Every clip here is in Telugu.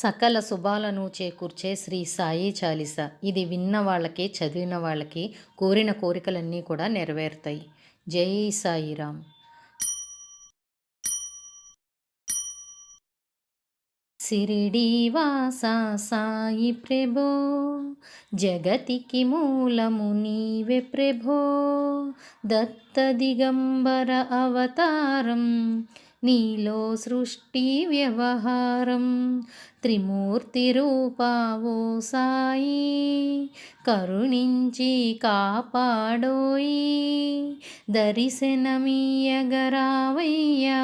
సకల శుభాలను చేకూర్చే శ్రీ సాయి చాలీస. ఇది విన్న వాళ్ళకి చదివిన వాళ్ళకి కోరిన కోరికలన్నీ కూడా నెరవేరుతాయి. జై సాయిరామ్. సిరిడీవాస సాయి ప్రభో జగతికి మూలము నీవే ప్రభో దత్త దిగంబర అవతారం నీలో సృష్టి వ్యవహారం త్రిమూర్తి రూపావో సాయి కరుణించి కాపాడోయి దర్శనమీయగరావయ్యా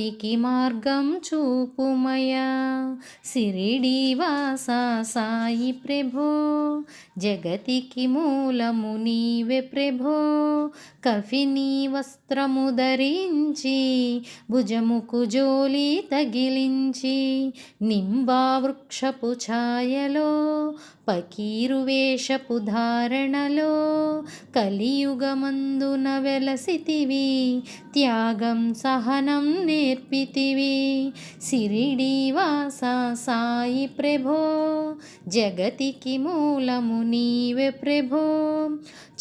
భక్తికి మార్గం చూపుమయా. సిరిడివాస సాయి ప్రభో జగతికి మూలము నీవే ప్రభో. కఫిని వస్త్రము ధరించి భుజముకు జోలి తగిలించి నింబా వృక్షపు ఛాయలో పకీరు వేషపు ధారణలో కలియుగమందున వెలసితివి. త్యాగం సహనం నే నేర్పితివి. సిరిడి వాస సాయి ప్రభో జగతికి మూలము నీవే ప్రభో.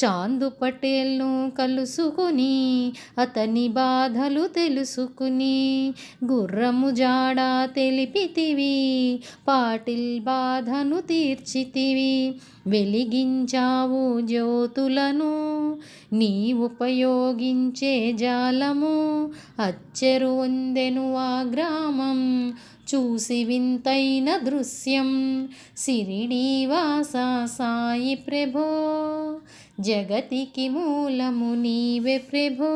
చాందు పటేల్ను కలుసుకుని అతని బాధలు తెలుసుకుని గుర్రము జాడ తెలిపితివి పాటిల్ బాధను తీర్చితివి. వెలిగించావు జ్యోతులను నీ ఉపయోగించే జాలము అచ్చెరు వందెను ఆ గ్రామం. చూసి వింతైన దృశ్యం. సిరిడీవాస సాయి ప్రభో. జగతికి మూలము నీవే ప్రభో.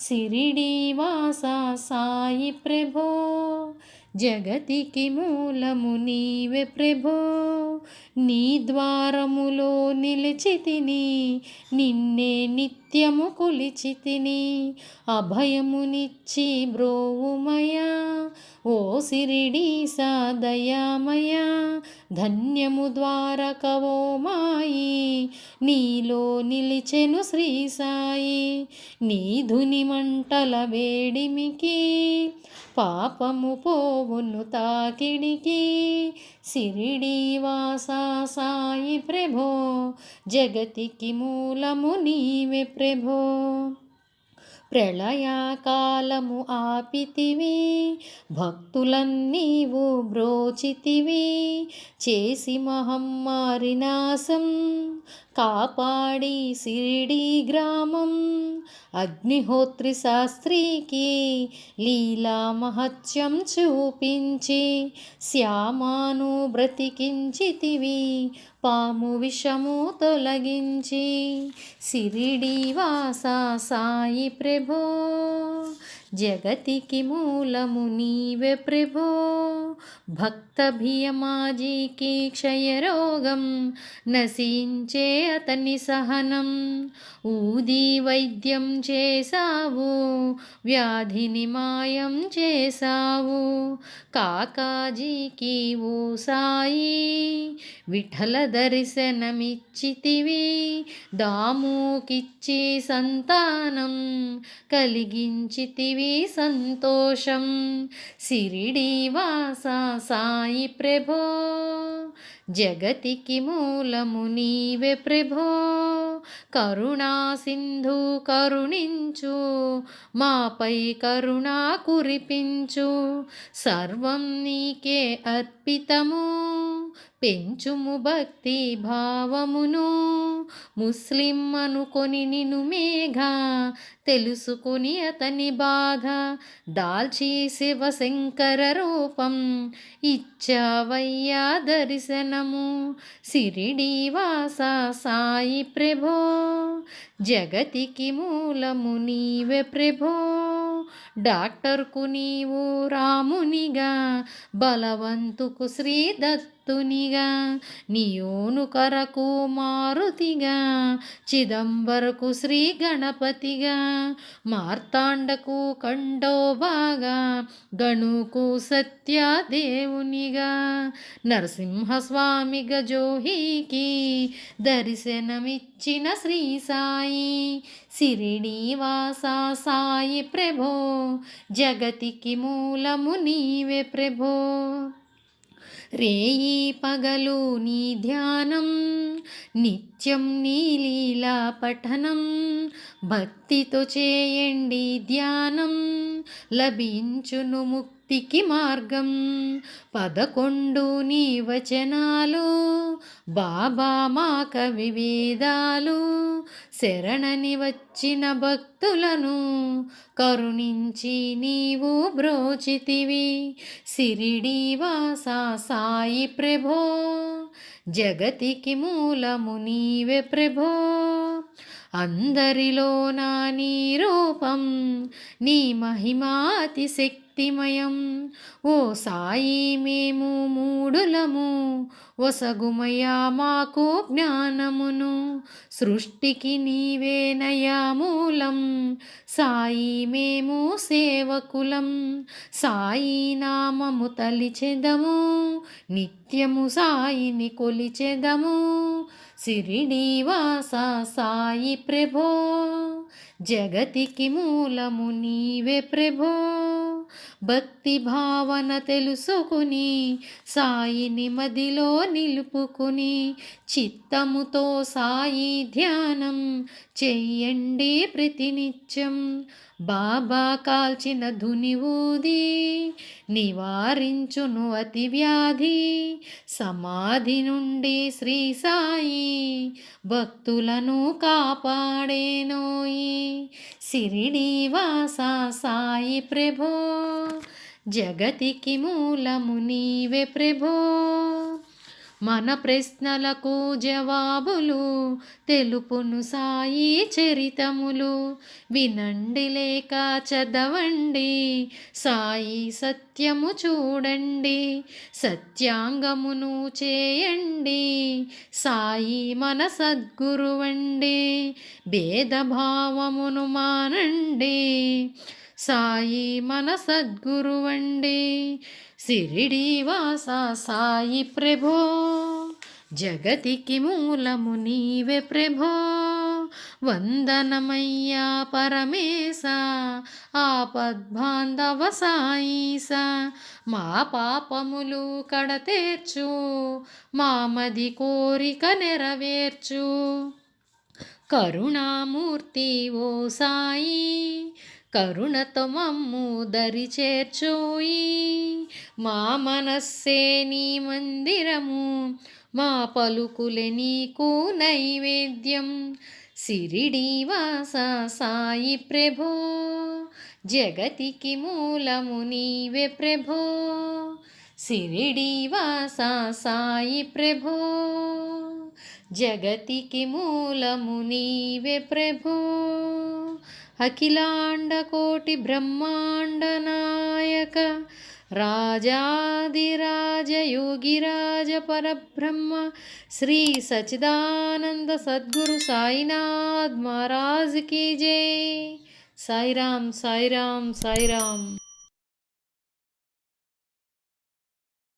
సిరిడీవాస సాయి ప్రభో జగతికి మూలము నీవే ప్రభో. నీ ద్వారములో నిలిచితిని నిన్నే నిత్య నిత్యము కొలిచి తిని అభయమునిచ్చి బ్రోవుమయా. ఓ సిరిడి సాదయామయ ధన్యము ద్వారకవో మాయి. నీలో నిలిచెను శ్రీ సాయి నీధుని మంటల వేడిమికి. పాపము పోవును తాకిడికి సిరిడీవాసా సాయి ప్రభో జగతికి మూలము నీవే ప్రభో. ప్రళయాకాలము ఆపితివి భక్తులన్నీవు బ్రోచితివి చేసి మహమ్మారి నాశం కాపాడి సిరిడి గ్రామం. అగ్నిహోత్రి శాస్త్రికి లీలా మహత్యం చూపించి శ్యామాను బ్రతికించితివి పాము విషము తొలగించి. సిరిడి వాస సాయి ప్రభో జగతికి మూలము నీవే ప్రభో. భక్తభియమాజీకి క్షయరోగం నశించే అతని సహనం ఊది వైద్యం చేశావు వ్యాధిని మాయం చేశావు కాకాజీకి ఓ సాయి విఠల దర్శనమిచ్చితివి దాముకిచ్చి సంతానం కలిగించితివి సంతోషం సిరిడి వాస సాయి ప్రభో జగతికి మూలము నీవే ప్రభో కరుణా సింధు కరుణించు మాపై కరుణా కురిపించు. సర్వం నీకే అర్పితము. పెంచుము భక్తి భావమును. ముస్లిం అనుకొని నిను మేఘ తెలుసుకొని అతని బాధ. దాల్చి శివశంకర రూపం ఇచ్చావయ్యా దర్శనము. సిరిడి వాస సాయి ప్రభో జగతికి మూలము నీవే ప్రభో. డాక్టర్కు నీవు రామునిగా బలవంతుకు శ్రీ దత్తునిగా నియోను కరకు మారుతిగా చిదంబరకు శ్రీ గణపతిగా మార్తాండకు కండోబాగా గణుకు సత్యదేవునిగా నరసింహస్వామి గజోహికి దర్శనమిచ్చిన శ్రీ సాయి సిరిడీవాస సాయి ప్రభో జగతికి మూలము నీవే ప్రభో. రేయి పగలు నీ ధ్యానం నిత్యం నీ లీలా పఠనం. భక్తితో చేయండి ధ్యానం లభించును ముక్తికి మార్గం. పదకొండు నీ వచనాలు బాబా మా కవి వేదాలు. శరణని వచ్చిన భక్తులను కరుణించి నీవు బ్రోచితివి. సిరిడి వాసా సాయి ప్రభో జగతికి మూలము నీవే ప్రభో. అందరిలో నా నీ రూపం నీ మహిమాతి శక్తిమయం ఓ సాయి మేము మూడులము ఒసగుమయా మాకు జ్ఞానమును. సృష్టికి నీవేనయా మూలం సాయి మేము సేవకులం. సాయి నామము తలిచెదము నిత్యము సాయిని కొలిచెదము. సిరిడి సాయి ప్రభో జగతికి మూలము నీవే ప్రభో. భక్తి భావన తెలుసుకుని సాయిని మదిలో నిలుపుకుని చిత్తముతో సాయి ధ్యానం చెయ్యండి ప్రతినిత్యం. బాబా కాల్చిన ధుని ఊది నివారించును అతి వ్యాధి. సమాధి నుండి శ్రీ సాయి భక్తులను కాపాడేనోయి. సిరిడి వాస సాయి ప్రభో. జగతికి మూలము నీవే ప్రభో. మన ప్రశ్నలకు జవాబులు తెలుపును సాయి చరితములు. వినండి లేక చదవండి సాయి సత్యము చూడండి సత్యాంగమును చేయండి సాయి మన సద్గురువండి భేదభావమును మానండి. సాయి మన సద్గురువండి సిరిడి వాస సాయి ప్రభో. జగతికి మూలము నీవే ప్రభో. వందనమయ్యా పరమేశ. ఆపద్బాంధవ సాయిస. మా పాపములు కడతేర్చు మామది కోరిక నెరవేర్చు. కరుణామూర్తి ఓ సాయి. కరుణతో మమ్ము దరి చేర్చోయి. మా మనస్సే నీ మందిరము మా పలుకులే నీకు నైవేద్యం. సిరిడీవాస సాయి ప్రభో జగతికి మూలము నీవే ప్రభో. సిరిడీవాస సాయి ప్రభో జగతికి మూలము నీవే ప్రభో. అఖిలాండకోటి బ్రహ్మాండనాయక రాజాదిరాజయోగిరాజ పరబ్రహ్మ శ్రీ సచిదానంద సద్గురు సాయినాథ్ మహారాజ్ కీ జై. సాయిరామ్ సాయిరామ్ సాయిరామ్.